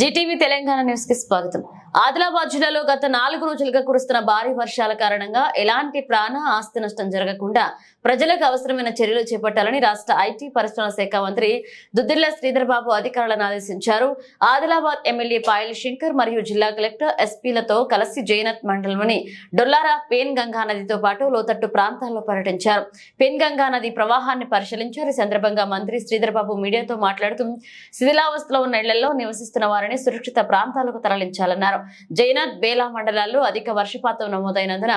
Zee TV Telangana న్యూస్కి స్వాగతం. ఆదిలాబాద్ జిల్లాలో గత నాలుగు రోజులుగా కురుస్తున్న భారీ వర్షాల కారణంగా ఎలాంటి ప్రాణ ఆస్తి నష్టం జరగకుండా ప్రజలకు అవసరమైన చర్యలు చేపట్టాలని రాష్ట్ర ఐటీ పరిశ్రమల శాఖ మంత్రి దుద్దిల్ల శ్రీధర్ బాబు అధికారులను ఆదేశించారు. ఆదిలాబాద్ ఎమ్మెల్యే పాయల్ శంకర్ మరియు జిల్లా కలెక్టర్ ఎస్పీలతో కలిసి జైనత్ మండలంలోని డొల్లారా పేన్ గంగా నదితో పాటు లోతట్టు ప్రాంతాల్లో పర్యటించారు. పెన్ గంగా నది ప్రవాహాన్ని పరిశీలించారు. ఈ సందర్భంగా మంత్రి శ్రీధర్ బాబు మీడియాతో మాట్లాడుతూ శిథిలావస్థలో ఉన్న ఇళ్ళలో నివసిస్తున్న వారిని సురక్షిత ప్రాంతాలకు తరలించాలన్నారు. జైనాథ్ బేలా మండలాల్లో అధిక వర్షపాతం నమోదైనందున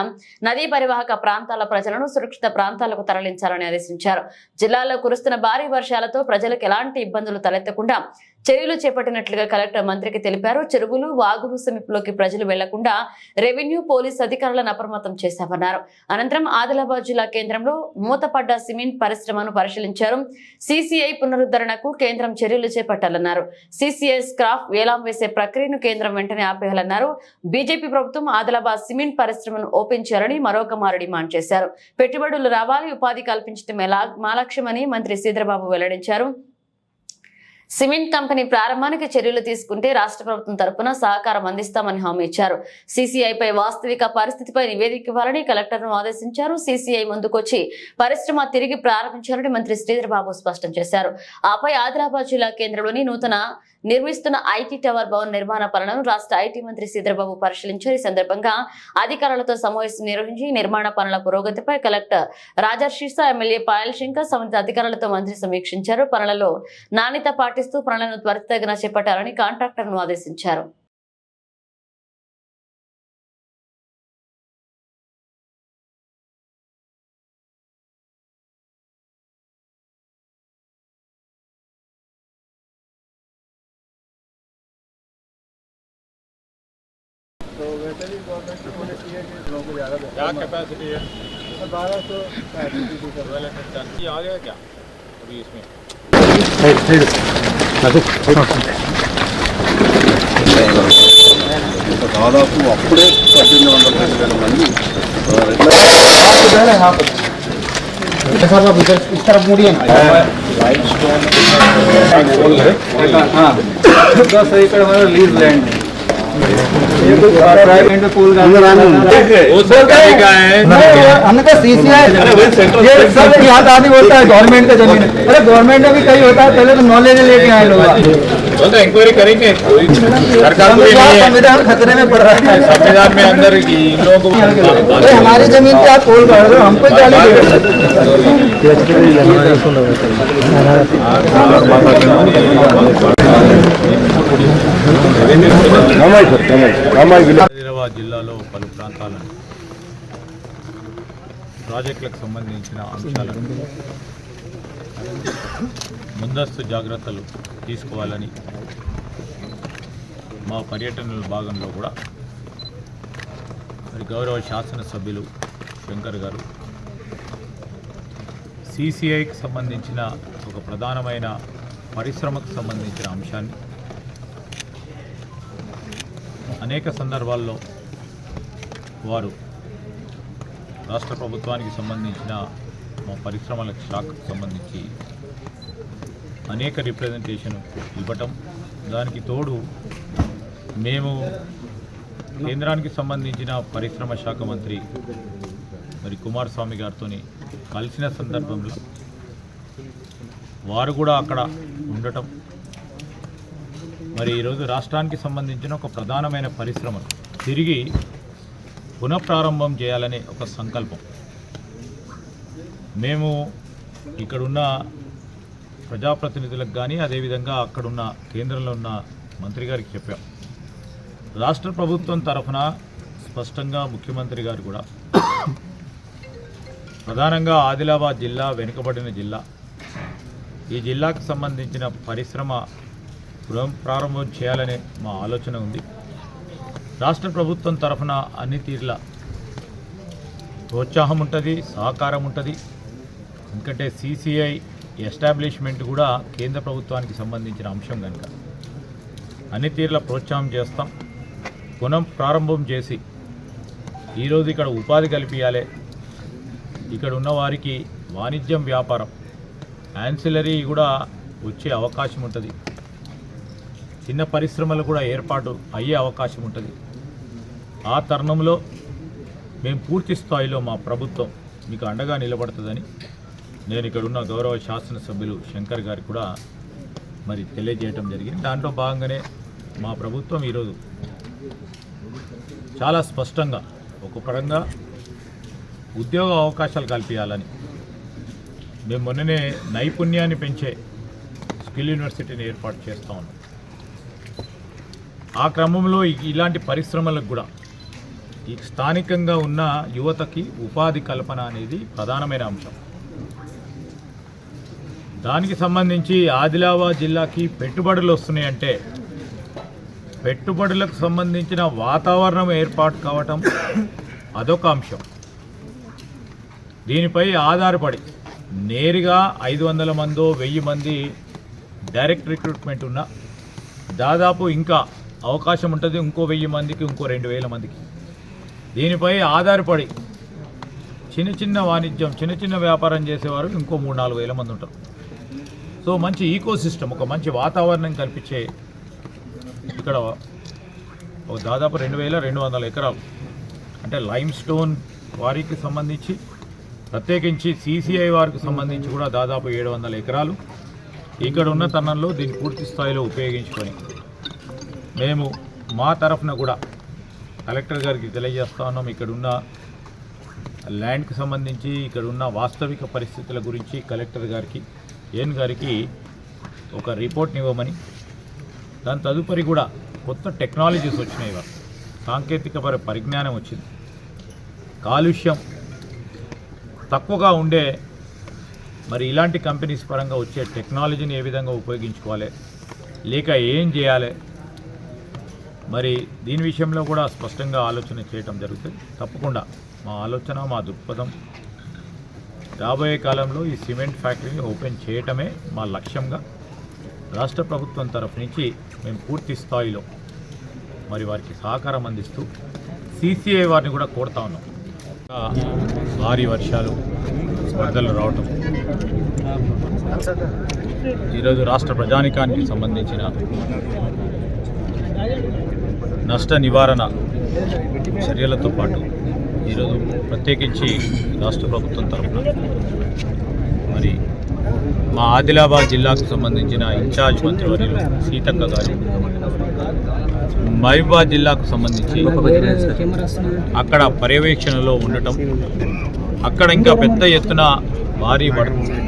నదీ పరివాహక ప్రాంతాల ప్రజలను సురక్షిత ప్రాంతాలకు తరలించాలని ఆదేశించారు. జిల్లాలో కురుస్తున్న భారీ వర్షాలతో ప్రజలకు ఎలాంటి ఇబ్బందులు తలెత్తకుండా చర్యలు చేపట్టినట్లుగా కలెక్టర్ మంత్రికి తెలిపారు. చెరువులు వాగులు సమీపంలోకి ప్రజలు వెళ్ళకుండా రెవెన్యూ పోలీస్ అధికారులను అప్రమత్తం చేశామన్నారు. అనంతరం ఆదిలాబాద్ జిల్లా కేంద్రంలో మూతపడ్డ సిమెంట్ పరిశ్రమను పరిశీలించారు. సిసిఐ పునరుద్ధరణకు కేంద్రం చర్యలు చేపట్టాలన్నారు. సిసిఐ స్క్రాఫ్ వేలాం వేసే ప్రక్రియను కేంద్రం వెంటనే ఆపేయాలన్నారు. బీజేపీ ప్రభుత్వం ఆదిలాబాద్ సిమెంట్ పరిశ్రమను ఓపెన్ చేయాలని మరొక మారు డిమాండ్ చేశారు. పెట్టుబడులు రావాలి ఉపాధి కల్పించడం మాలక్ష్యమని మా లక్ష్యమని మంత్రి సీద్రబాబు వెల్లడించారు. సిమెంట్ కంపెనీ ప్రారంభానికి చర్యలు తీసుకుంటే రాష్ట్ర ప్రభుత్వం తరపున సహకారం అందిస్తామని హామీ ఇచ్చారు. సీసీఐపై వాస్తవిక పరిస్థితిపై నివేదిక ఇవ్వాలని కలెక్టర్ను ఆదేశించారు. సీసీఐ ముందుకొచ్చి పరిశ్రమ తిరిగి ప్రారంభించాలని మంత్రి శ్రీధర్బాబు స్పష్టం చేశారు. ఆపై ఆదిలాబాద్ జిల్లా కేంద్రంలోని నూతన నిర్మిస్తున్న ఐటీ టవర్ భవన్ నిర్మాణ పనులను రాష్ట్ర ఐటీ మంత్రి శ్రీధర్బాబు పరిశీలించారు. ఈ సందర్భంగా అధికారులతో సమావేశం నిర్వహించి నిర్మాణ పనుల పురోగతిపై కలెక్టర్ రాజర్షిసా ఎమ్మెల్యే పాయల్ శంకర్ సంబంధిత అధికారులతో మంత్రి సమీక్షించారు. పనులలో నాణ్యత పాటిస్తూ పనులను త్వరితగిన చేపట్టాలని కాంట్రాక్టర్ను ఆదేశించారు तो वैसे भी गवर्नमेंट ने बोले किए कि लोगों को ज़्यादा क्या कैपेसिटी है बारह सौ कैपेसिटी थी सर ट्वेल्व हंड्रेड टन की आ गया क्या अभी इसमें దాదాపు అప్పుడే పద్దెనిమిది వందల రెండు వేల మంది इस तरफ हमने कहा सीसीआई ये सब याद आदि होता है गवर्नमेंट का ज़मीन अरे गवर्नमेंट में भी कहीं होता है पहले तो नॉलेज लेके आए लोग इंक्वायरी करेंगे सरकार को संविधान खतरे में पड़ रहा है संविधान में अंदर की लोगों को हमारी ज़मीन पे आप कर रहे हो हमको क्या लेके హైదరాబాద్ జిల్లాలో పలు ప్రాంతాలను ప్రాజెక్టులకు సంబంధించిన అంశాలను ముందస్తు జాగ్రత్తలు తీసుకోవాలని మా పర్యటనల భాగంలో కూడా మరి గౌరవ శాసనసభ్యులు శంకర్ గారు సిసిఐకి సంబంధించిన ఒక ప్రధానమైన పరిశ్రమకు సంబంధించిన అంశాన్ని అనేక సందర్భాల్లో వారు రాష్ట్ర ప్రభుత్వానికి సంబంధించిన మా పరిశ్రమల శాఖకు సంబంధించి అనేక రిప్రజెంటేషన్ ఇవ్వటం. దానికి తోడు మేము కేంద్రానికి సంబంధించిన పరిశ్రమ శాఖ మంత్రి మరి కుమారస్వామి గారితో కలిసిన సందర్భంలో వారు కూడా అక్కడ ఉండటం. మరి ఈరోజు రాష్ట్రానికి సంబంధించిన ఒక ప్రధానమైన పరిశ్రమను తిరిగి పునఃప్రారంభం చేయాలనే ఒక సంకల్పం. మేము ఇక్కడున్న ప్రజాప్రతినిధులకు కానీ అదేవిధంగా అక్కడున్న కేంద్రంలో ఉన్న మంత్రి గారికి చెప్పాం. రాష్ట్ర ప్రభుత్వం తరఫున స్పష్టంగా ముఖ్యమంత్రి గారు కూడా ప్రధానంగా ఆదిలాబాద్ జిల్లా వెనుకబడిన జిల్లా. ఈ జిల్లాకు సంబంధించిన పరిశ్రమ ప్రారంభం చేయాలనే మా ఆలోచన ఉంది. రాష్ట్ర ప్రభుత్వం తరఫున అన్ని తీర్ల ప్రోత్సాహం ఉంటుంది సహకారం ఉంటుంది. ఎందుకంటే సిసిఐ ఎస్టాబ్లిష్మెంట్ కూడా కేంద్ర ప్రభుత్వానికి సంబంధించిన అంశం కనుక. అన్ని తీర్ల ప్రోత్సాహం చేస్తాం. పునః ప్రారంభం చేసి ఈరోజు ఇక్కడ ఉపాధి కల్పించాలి ఇక్కడ ఉన్న వారికి వాణిజ్యం వ్యాపారం యాన్సిలరీ కూడా వచ్చే అవకాశం ఉంటుంది. చిన్న పరిశ్రమలు కూడా ఏర్పాటు అయ్యే అవకాశం ఉంటుంది. ఆ తరుణంలో మేము పూర్తి స్థాయిలో మా ప్రభుత్వం మీకు అండగా నిలబడుతుందని నేను ఇక్కడ ఉన్న గౌరవ శాసనసభ్యులు శంకర్ గారు కూడా మరి తెలియజేయటం జరిగింది. దాంట్లో భాగంగానే మా ప్రభుత్వం ఈరోజు చాలా స్పష్టంగా ఒక పరంగా ఉద్యోగ అవకాశాలు కల్పించాలని మేము మొన్ననే నైపుణ్యాన్ని పెంచే స్కిల్ యూనివర్సిటీని ఏర్పాటు చేస్తా ఉన్నాం. ఆ క్రమంలో ఇలాంటి పరిశ్రమలకు కూడా ఈ స్థానికంగా ఉన్న యువతకి ఉపాధి కల్పన అనేది ప్రధానమైన అంశం. దానికి సంబంధించి ఆదిలాబాద్ జిల్లాకి పెట్టుబడులు వస్తున్నాయంటే పెట్టుబడులకు సంబంధించిన వాతావరణం ఏర్పాటు కావటం అదొక అంశం. దీనిపై ఆధారపడి నేరుగా ఐదు వందల మందో వెయ్యి మంది డైరెక్ట్ రిక్రూట్మెంట్ ఉన్న దాదాపు ఇంకా అవకాశం ఉంటుంది ఇంకో వెయ్యి మందికి ఇంకో రెండు వేల మందికి. దీనిపై ఆధారపడి చిన్న చిన్న వాణిజ్యం చిన్న చిన్న వ్యాపారం చేసేవారు ఇంకో మూడు నాలుగు వేల మంది ఉంటారు. సో మంచి ఈకో సిస్టమ్ ఒక మంచి వాతావరణం కల్పించే ఇక్కడ ఒక దాదాపు రెండు వేల రెండు వందల ఎకరాలు. అంటే లైమ్ స్టోన్ వారికి సంబంధించి ప్రత్యేకించి సీసీఐ వారికి సంబంధించి కూడా దాదాపు ఏడు వందల ఎకరాలు. ఇక్కడ ఉన్న తరుణంలో దీన్ని పూర్తి స్థాయిలో ఉపయోగించుకొని మేము మా తరఫున కూడా కలెక్టర్ గారికి తెలియజేస్తా ఉన్నాం. ఇక్కడున్న ల్యాండ్కి సంబంధించి ఇక్కడ ఉన్న వాస్తవిక పరిస్థితుల గురించి కలెక్టర్ గారికి ఏన్ గారికి ఒక రిపోర్ట్ని ఇవ్వమని. దాని తదుపరి కూడా కొత్త టెక్నాలజీస్ వచ్చినాయి ఇవాళ. సాంకేతికపర పరిజ్ఞానం వచ్చింది. కాలుష్యం తక్కువగా ఉండే మరి ఇలాంటి కంపెనీస్ పరంగా వచ్చే టెక్నాలజీని ఏ విధంగా ఉపయోగించుకోవాలి? లేక ఏం చేయాలి? మరి దీని విషయంలో కూడా స్పష్టంగా ఆలోచన చేయటం జరుగుతుంది. తప్పకుండా మా ఆలోచన మా దృక్పథం. రాబోయే కాలంలో ఈ సిమెంట్ ఫ్యాక్టరీని ఓపెన్ చేయటమే మా లక్ష్యంగా. రాష్ట్ర ప్రభుత్వం తరఫు నుంచి మేము పూర్తి స్థాయిలో మరి వారికి సహకారం అందిస్తూ సీసీఐ వారిని కూడా కోరుతా ఉన్నాం. భారీ వర్షాలు వరదలు రావటం. ఈరోజు రాష్ట్ర ప్రజానికానికి సంబంధించిన నష్ట నివారణ చర్యలతో పాటు ఈరోజు ప్రత్యేకించి రాష్ట్ర ప్రభుత్వం తరఫున మరి మా ఆదిలాబాద్ జిల్లాకు సంబంధించిన ఇన్ఛార్జ్ మంత్రివర్యులు సీతక్క గారు మహిబాద్ జిల్లాకు సంబంధించి అక్కడ పర్యవేక్షణలో ఉండటం అక్కడ ఇంకా పెద్ద ఎత్తున భారీ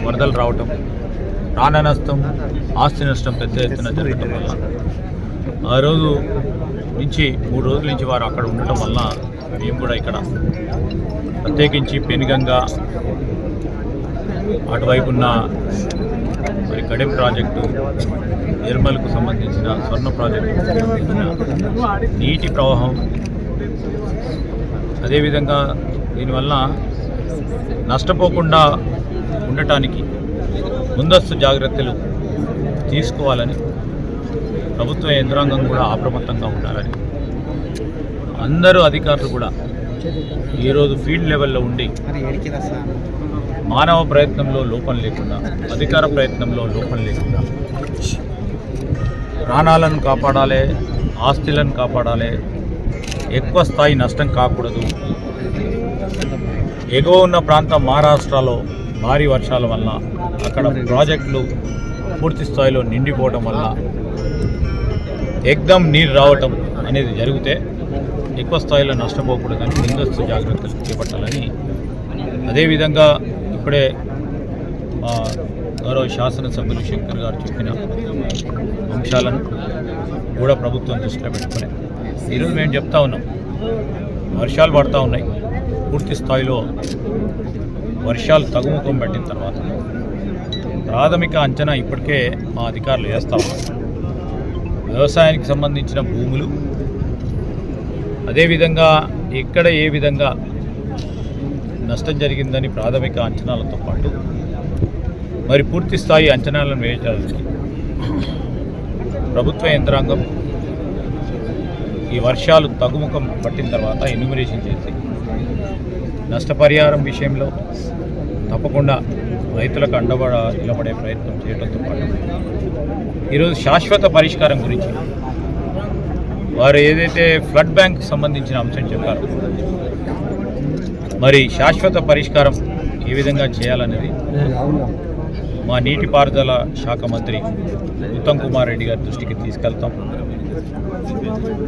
వరదలు రావటం ప్రాణ నష్టం ఆస్తి నష్టం పెద్ద ఎత్తున జరగటం వల్ల ఆ రోజు నుంచి మూడు రోజుల నుంచి వారు అక్కడ ఉండటం వల్ల మేము కూడా ఇక్కడ ప్రత్యేకించి పెనుగంగా అటువైపు ఉన్న మరి కడెం ప్రాజెక్టు నిర్మల్కు సంబంధించిన స్వర్ణ ప్రాజెక్టుకు సంబంధించిన నీటి ప్రవాహం. అదేవిధంగా దీనివల్ల నష్టపోకుండా ఉండటానికి ముందస్తు జాగ్రత్తలు తీసుకోవాలని ప్రభుత్వ యంత్రాంగం కూడా అప్రమత్తంగా ఉండాలని. అందరూ అధికారులు కూడా ఈరోజు ఫీల్డ్ లెవెల్లో ఉండి మానవ ప్రయత్నంలో లోపం లేకుండా అధికార ప్రయత్నంలో లోపం లేకుండా ప్రాణాలను కాపాడాలి ఆస్తులను కాపాడాలి ఎక్కువ స్థాయి నష్టం కాకూడదు. ఎగువ ఉన్న ప్రాంతం మహారాష్ట్రలో భారీ వర్షాల వల్ల అక్కడ ప్రాజెక్టులు పూర్తి స్థాయిలో నిండిపోవటం వల్ల ఎగ్దం నీరు రావటం అనేది జరిగితే ఎక్కువ స్థాయిలో నష్టపోకూడదని ముందస్తు జాగ్రత్తలు చేపట్టాలని. అదేవిధంగా ఇప్పుడే మా గౌరవ శాసనసభ్యులు శంకర్ గారు చెప్పిన అంశాలను కూడా ప్రభుత్వం దృష్టిలో పెట్టుకునే ఈరోజు మేము చెప్తా ఉన్నాం. వర్షాలు పడతా ఉన్నాయి. పూర్తి స్థాయిలో వర్షాలు తగ్గుముఖం పట్టిన తర్వాత ప్రాథమిక అంచనా ఇప్పటికే మా అధికారులు వేస్తా ఉన్నారు. వ్యవసాయానికి సంబంధించిన భూములు. అదేవిధంగా ఎక్కడ ఏ విధంగా నష్టం జరిగిందని ప్రాథమిక అంచనాలతో పాటు మరి పూర్తి స్థాయి అంచనాలను వేయటానికి ప్రభుత్వ యంత్రాంగం ఈ వర్షాలు తగ్గుముఖం పట్టిన తర్వాత ఎన్యూమరేషన్ చేసి నష్టపరిహారం విషయంలో తప్పకుండా రైతులకు అండబడ నిలబడే ప్రయత్నం చేయడంతో పాటు ఈరోజు శాశ్వత పరిష్కారం గురించి వారు ఏదైతే ఫ్లడ్ బ్యాంక్ సంబంధించిన అంశం చెప్పారు మరి శాశ్వత పరిష్కారం ఏ విధంగా చేయాలనేది మా నీటిపారుదల శాఖ మంత్రి ఉత్తమ్ కుమార్ రెడ్డి గారి దృష్టికి తీసుకెళ్తాం.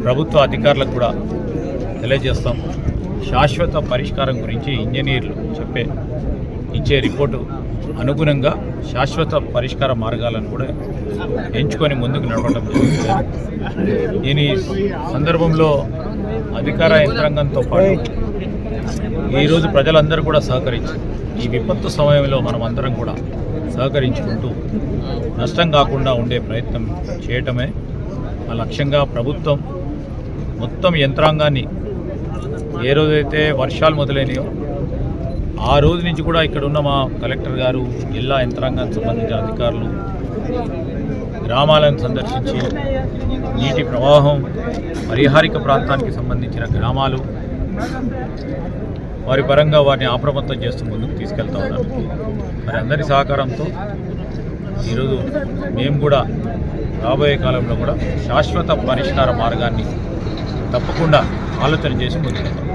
ప్రభుత్వ అధికారులకు కూడా తెలియజేస్తాం. శాశ్వత పరిష్కారం గురించి ఇంజనీర్లు చెప్పే ఇచ్చే రిపోర్టు అనుగుణంగా శాశ్వత పరిష్కార మార్గాలను కూడా ఎంచుకొని ముందుకు నడవడం జరుగుతుంది. దీని సందర్భంలో అధికార యంత్రాంగంతో పాటు ఈరోజు ప్రజలందరూ కూడా సహకరించి ఈ విపత్తు సమయంలో మనం అందరం కూడా సహకరించుకుంటూ నష్టం కాకుండా ఉండే ప్రయత్నం చేయటమే ఆ లక్ష్యంగా ప్రభుత్వం మొత్తం యంత్రాంగాన్ని ఏ రోజైతే వర్షాలు మొదలైనయో ఆ రోజు నుంచి కూడా ఇక్కడ ఉన్న మా కలెక్టర్ గారు జిల్లా యంత్రాంగానికి సంబంధించిన అధికారులు గ్రామాలను సందర్శించి నీటి ప్రవాహం పరిహారిక ప్రాంతానికి సంబంధించిన గ్రామాలు వారి పరంగా వారిని అప్రమత్తం చేస్తూ ముందుకు తీసుకెళ్తా ఉన్నారు మరి అందరి సహకారంతో ఈరోజు మేము కూడా రాబోయే కాలంలో కూడా శాశ్వత పరిష్కార మార్గాన్ని తప్పకుండా ఆలోచన చేసి ముందుకెళ్తాం.